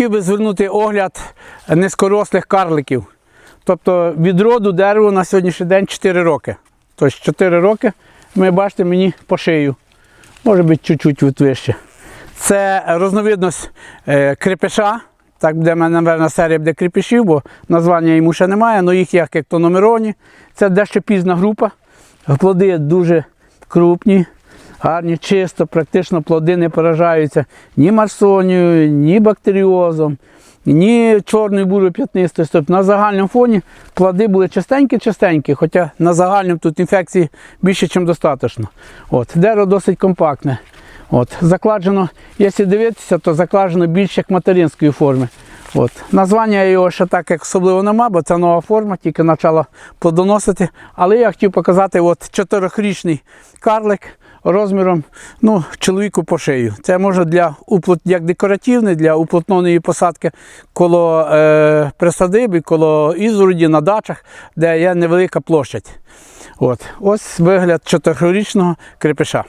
Хотів би звернути огляд низькорослих карликів. Тобто від роду дереву на сьогоднішній день 4 роки. Тобто 4 роки ми бачите мені по шию. Може бути чуть-чуть вище. Це розновидність е, крепеша. Так буде, в мене, мабуть, серія буде крепешів, бо названня йому ще немає, але їх як, то номероні. Це дещо пізна група. Плоди дуже крупні, гарні, чисто, практично плоди не поражаються ні марсонією, ні бактеріозом, ні чорною бурою п'ятнистою. Тобто на загальному фоні плоди були частенькі-частенькі, хоча на загальному тут інфекції більше, ніж достатньо. От, дерево досить компактне. От, закладжено, якщо дивитися, то закладжено більш як материнської форми. От. Названня його ще так як особливо нема, бо це нова форма, тільки почала плодоносити. Але я хотів показати от чотирьохрічний карлик розміром ну, чоловіку по шию. Це можна для як декоративний, для уплотненої посадки коло е, присадиби, коло ізгороді на дачах, де є невелика площадь. От. Ось вигляд чотирьохрічного крепиша.